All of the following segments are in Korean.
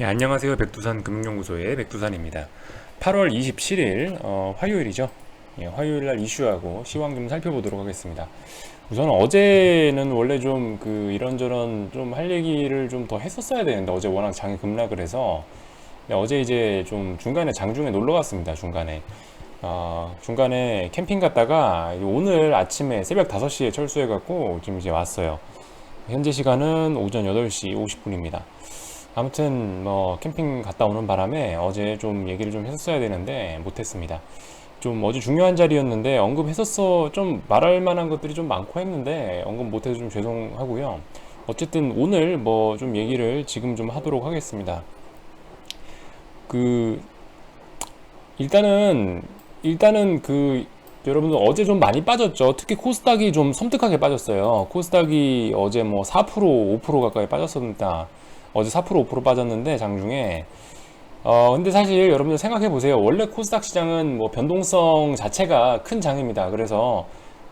예, 안녕하세요. 백두산 금융연구소의 백두산입니다. 8월 27일 어, 화요일이죠. 예, 화요일 날 이슈하고 시황 좀 살펴보도록 하겠습니다. 우선 어제는 원래 좀 그 이런저런 좀 할 얘기를 좀 더 했었어야 되는데 어제 워낙 장이 급락을 해서 네, 어제 이제 좀 중간에 장중에 놀러 갔습니다. 중간에 어, 중간에 캠핑 갔다가 오늘 아침에 새벽 5시에 철수해 갖고 지금 이제 왔어요. 현재 시간은 오전 8시 50분입니다. 아무튼 뭐 캠핑 갔다 오는 바람에 어제 좀 얘기를 좀 했었어야 되는데 못했습니다. 좀 어제 중요한 자리였는데 언급했었어 좀 말할 만한 것들이 좀 많고 했는데 언급 못해서 좀 죄송하고요. 어쨌든 오늘 뭐 좀 얘기를 지금 좀 하도록 하겠습니다. 그 일단은 일단은 그 여러분들 어제 좀 많이 빠졌죠. 특히 코스닥이 좀 섬뜩하게 빠졌어요. 코스닥이 어제 뭐 4% 5% 가까이 빠졌습니다. 어제 4% 5% 빠졌는데 장중에 어 근데 사실 여러분들 생각해 보세요. 원래 코스닥 시장은 뭐 변동성 자체가 큰 장입니다. 그래서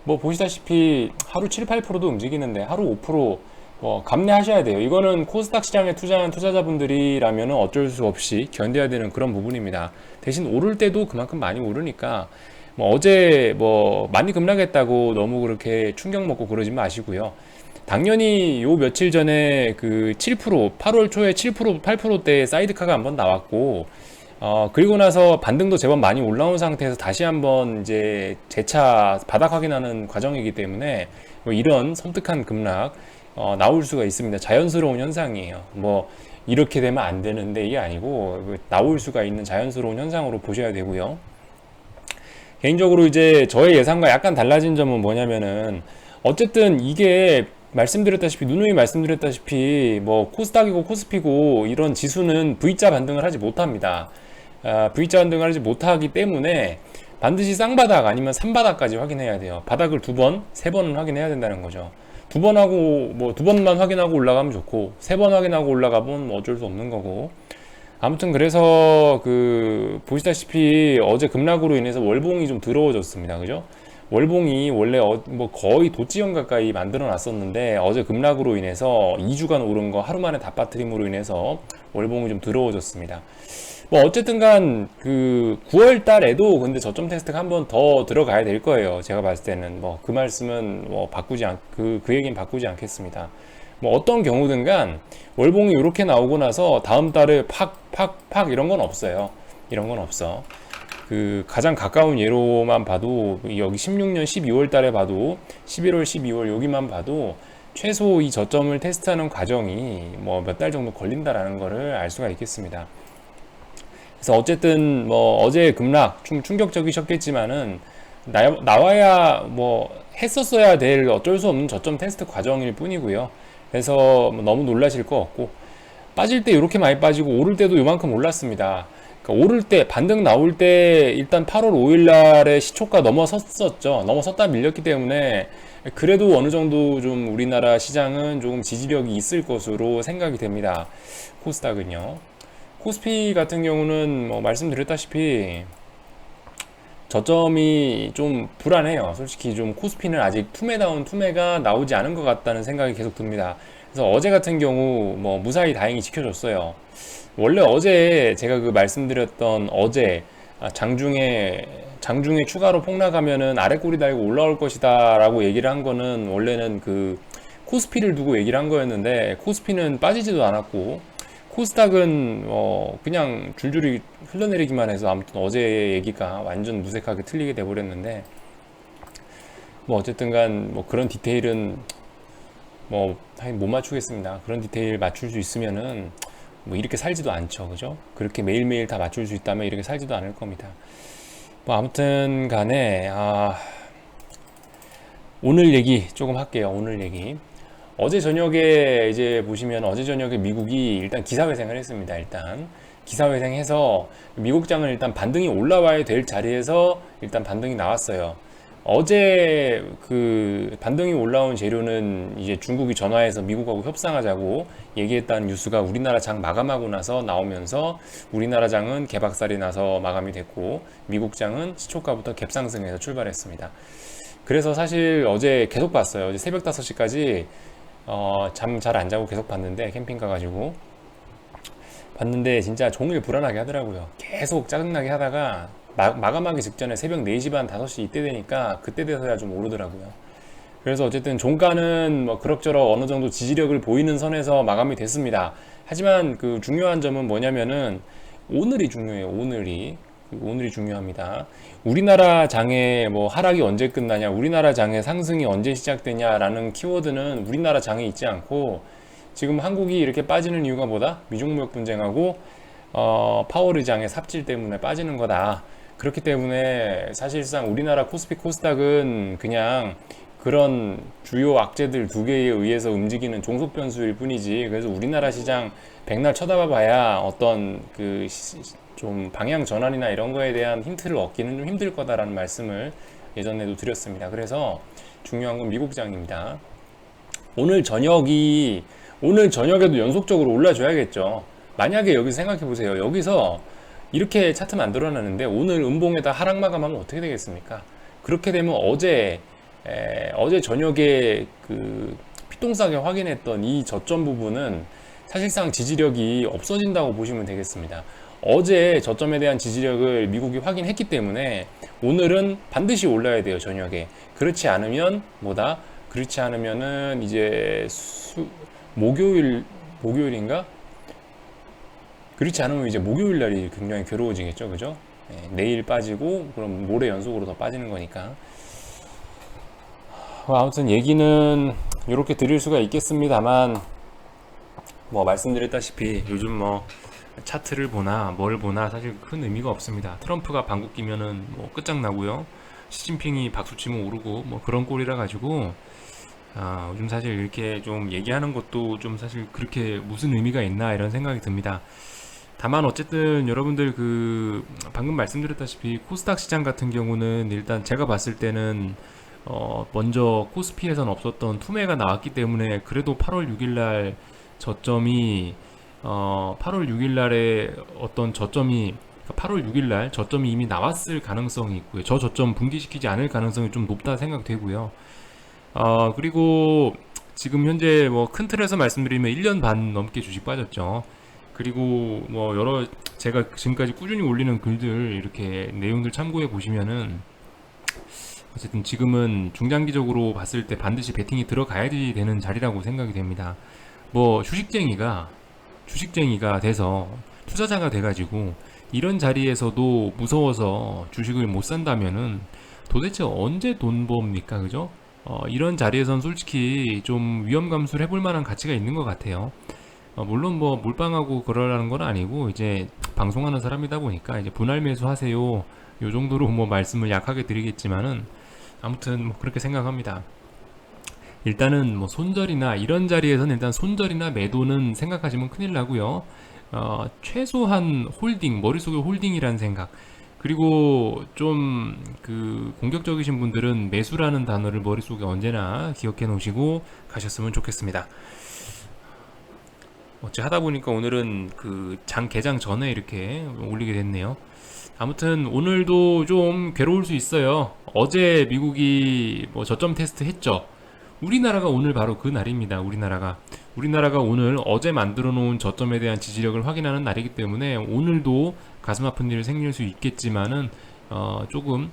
뭐 보시다시피 하루 7, 8%도 움직이는데 하루 5%뭐 감내하셔야 돼요. 이거는 코스닥 시장에 투자한 투자자분들이라면 어쩔 수 없이 견뎌야 되는 그런 부분입니다. 대신 오를 때도 그만큼 많이 오르니까 뭐 어제 뭐 많이 급락했다고 너무 그렇게 충격 먹고 그러지 마시고요. 당연히 요 며칠 전에 그 7%, 8월 초에 7%, 8%대 사이드카가 한번 나왔고, 어, 그리고 나서 반등도 제법 많이 올라온 상태에서 다시 한번 이제 재차 바닥 확인하는 과정이기 때문에 뭐 이런 섬뜩한 급락, 어, 나올 수가 있습니다. 자연스러운 현상이에요. 뭐, 이렇게 되면 안 되는데 이게 아니고 그 나올 수가 있는 자연스러운 현상으로 보셔야 되고요. 개인적으로 이제 저의 예상과 약간 달라진 점은 뭐냐면은 어쨌든 이게 말씀드렸다시피 누누이 말씀드렸다시피 뭐 코스닥이고 코스피고 이런 지수는 V자 반등을 하지 못합니다. 아, V자 반등을 하지 못하기 때문에 반드시 쌍바닥 아니면 삼바닥까지 확인해야 돼요. 바닥을 두 번, 세 번은 확인해야 된다는 거죠. 두 번 하고 뭐 두 번만 확인하고 올라가면 좋고 세 번 확인하고 올라가면 뭐 어쩔 수 없는 거고. 아무튼 그래서 그 보시다시피 어제 급락으로 인해서 월봉이 좀 더러워졌습니다. 그죠? 월봉이 원래 어, 뭐 거의 도지형 가까이 만들어 놨었는데 어제 급락으로 인해서 2주간 오른 거 하루 만에 다 빠뜨림으로 인해서 월봉이 좀 더러워졌습니다. 뭐 어쨌든 간 그 9월 달에도 근데 저점 테스트가 한 번 더 들어가야 될 거예요. 제가 봤을 때는 뭐 그 말씀은 뭐 바꾸지 않, 그, 그 얘기는 바꾸지 않겠습니다. 뭐 어떤 경우든 간 월봉이 이렇게 나오고 나서 다음 달에 팍, 팍, 팍 이런 건 없어요. 이런 건 없어. 그 가장 가까운 예로만 봐도 여기 16년 12월 달에 봐도 11월 12월 여기만 봐도 최소 이 저점을 테스트하는 과정이 뭐 몇 달 정도 걸린다라는 것을 알 수가 있겠습니다. 그래서 어쨌든 뭐 어제 급락 충, 충격적이셨겠지만은 나, 나와야 뭐 했었어야 될 어쩔 수 없는 저점 테스트 과정일 뿐이고요. 그래서 뭐 너무 놀라실 거 없고 빠질 때 이렇게 많이 빠지고 오를 때도 요만큼 올랐습니다. 그러니까 오를 때 반등 나올 때 일단 8월 5일 날에 시초가 넘어섰었죠. 넘어섰다 밀렸기 때문에 그래도 어느 정도 좀 우리나라 시장은 조금 지지력이 있을 것으로 생각이 됩니다. 코스닥은요. 코스피 같은 경우는 뭐 말씀드렸다시피 저점이 좀 불안해요. 솔직히 좀 코스피는 아직 투매다운 투매가 나오지 않은 것 같다는 생각이 계속 듭니다. 그래서 어제 같은 경우 뭐 무사히 다행히 지켜줬어요. 원래 어제 제가 그 말씀드렸던 어제 아, 장중에 장중에 추가로 폭락하면은 아래 꼬리 달고 올라올 것이다라고 얘기를 한 거는 원래는 그 코스피를 두고 얘기를 한 거였는데 코스피는 빠지지도 않았고 코스닥은 어 그냥 줄줄이 흘러내리기만 해서 아무튼 어제 얘기가 완전 무색하게 틀리게 돼버렸는데 뭐 어쨌든 간 뭐 그런 디테일은 뭐못 맞추겠습니다. 그런 디테일 맞출 수 있으면은 뭐 이렇게 살지도 않죠. 그죠? 그렇게 매일매일 다 맞출 수 있다면 이렇게 살지도 않을 겁니다. 뭐 아무튼 간에 아 오늘 얘기 조금 할게요. 오늘 얘기. 어제 저녁에 이제 보시면 어제 저녁에 미국이 일단 기사회생을 했습니다. 일단 기사회생해서 미국장은 일단 반등이 올라와야 될 자리에서 일단 반등이 나왔어요. 어제 그 반등이 올라온 재료는 이제 중국이 전화해서 미국하고 협상하자고 얘기했다는 뉴스가 우리나라 장 마감하고 나서 나오면서 우리나라 장은 개박살이 나서 마감이 됐고 미국 장은 시초가부터 갭상승해서 출발했습니다. 그래서 사실 어제 계속 봤어요. 어제 새벽 5시까지 어, 잠 잘 안 자고 계속 봤는데 캠핑 가가지고 봤는데 진짜 종일 불안하게 하더라고요. 계속 짜증나게 하다가 마, 마감하기 직전에 새벽 4시 반 5시 이때 되니까 그때 돼서야 좀 오르더라고요. 그래서 어쨌든 종가는 뭐 그럭저럭 어느 정도 지지력을 보이는 선에서 마감이 됐습니다. 하지만 그 중요한 점은 뭐냐면은 오늘이 중요해요. 오늘이 그 오늘이 중요합니다. 우리나라 장의 뭐 하락이 언제 끝나냐, 우리나라 장의 상승이 언제 시작되냐라는 키워드는 우리나라 장에 있지 않고 지금 한국이 이렇게 빠지는 이유가 뭐다? 미중무역 분쟁하고 어, 파워르 장의 삽질 때문에 빠지는 거다. 그렇기 때문에 사실상 우리나라 코스피 코스닥은 그냥 그런 주요 악재들 두 개에 의해서 움직이는 종속 변수일 뿐이지. 그래서 우리나라 시장 백날 쳐다봐 봐야 어떤 그 좀 방향 전환이나 이런 거에 대한 힌트를 얻기는 좀 힘들 거다라는 말씀을 예전에도 드렸습니다. 그래서 중요한 건 미국장입니다. 오늘 저녁이 오늘 저녁에도 연속적으로 올라줘야겠죠. 만약에 여기서 생각해 보세요. 여기서 이렇게 차트 만들어 놨는데 오늘 음봉에다 하락 마감하면 어떻게 되겠습니까? 그렇게 되면 어제 에, 어제 저녁에 그 피똥싸게 확인했던 이 저점 부분은 사실상 지지력이 없어진다고 보시면 되겠습니다. 어제 저점에 대한 지지력을 미국이 확인했기 때문에 오늘은 반드시 올라야 돼요 저녁에. 그렇지 않으면 뭐다? 그렇지 않으면은 이제 수, 목요일 목요일인가? 그렇지 않으면 이제 목요일 날이 굉장히 괴로워지겠죠 그죠? 네, 내일 빠지고 그럼 모레 연속으로 더 빠지는 거니까. 어, 아무튼 얘기는 이렇게 드릴 수가 있겠습니다만 뭐 말씀드렸다시피 요즘 뭐 차트를 보나 뭘 보나 사실 큰 의미가 없습니다. 트럼프가 방귀 끼면은 뭐 끝장나고요. 시진핑이 박수치면 오르고 뭐 그런 꼴이라 가지고 아, 요즘 사실 이렇게 좀 얘기하는 것도 좀 사실 그렇게 무슨 의미가 있나 이런 생각이 듭니다. 다만 어쨌든 여러분들 그 방금 말씀드렸다시피 코스닥 시장 같은 경우는 일단 제가 봤을 때는 어 먼저 코스피에선 없었던 투매가 나왔기 때문에 그래도 8월 6일 날 저점이 어 8월 6일 날에 어떤 저점이 8월 6일 날 저점이 이미 나왔을 가능성이 있고요. 저 저점 붕괴시키지 않을 가능성이 좀 높다 생각되고요. 어 그리고 지금 현재 뭐 큰 틀에서 말씀드리면 1년 반 넘게 주식 빠졌죠. 그리고 뭐 여러 제가 지금까지 꾸준히 올리는 글들 이렇게 내용들 참고해 보시면은 어쨌든 지금은 중장기적으로 봤을 때 반드시 베팅이 들어가야 되는 자리라고 생각이 됩니다. 뭐 주식쟁이가 주식쟁이가 돼서 투자자가 돼가지고 이런 자리에서도 무서워서 주식을 못 산다면은 도대체 언제 돈 법니까 그죠? 어, 이런 자리에선 솔직히 좀 위험 감수를 해볼 만한 가치가 있는 것 같아요. 어, 물론 뭐 몰빵하고 그러라는 건 아니고 이제 방송하는 사람이다 보니까 이제 분할 매수하세요. 요 정도로 뭐 말씀을 약하게 드리겠지만은 아무튼 뭐 그렇게 생각합니다. 일단은 뭐 손절이나 이런 자리에서는 일단 손절이나 매도는 생각하시면 큰일 나고요. 어, 최소한 홀딩 머릿속에 홀딩이라는 생각 그리고 좀 그 공격적이신 분들은 매수라는 단어를 머릿속에 언제나 기억해 놓으시고 가셨으면 좋겠습니다. 어찌 하다 보니까 오늘은 그 장 개장 전에 이렇게 올리게 됐네요. 아무튼 오늘도 좀 괴로울 수 있어요. 어제 미국이 뭐 저점 테스트 했죠. 우리나라가 오늘 바로 그 날입니다. 우리나라가 우리나라가 오늘 어제 만들어 놓은 저점에 대한 지지력을 확인하는 날이기 때문에 오늘도 가슴 아픈 일이 생길 수 있겠지만은 어, 조금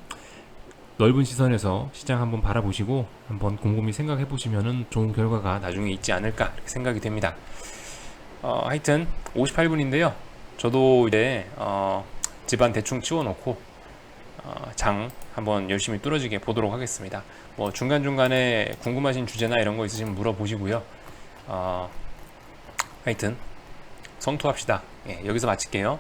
넓은 시선에서 시장 한번 바라보시고 한번 곰곰이 생각해 보시면은 좋은 결과가 나중에 있지 않을까 이렇게 생각이 됩니다. 어, 하여튼 58분인데요. 저도 이제 어, 집안 대충 치워놓고 어, 장 한번 열심히 뚫어지게 보도록 하겠습니다. 뭐 중간중간에 궁금하신 주제나 이런 거 있으시면 물어보시고요. 어, 하여튼 성투합시다. 예, 여기서 마칠게요.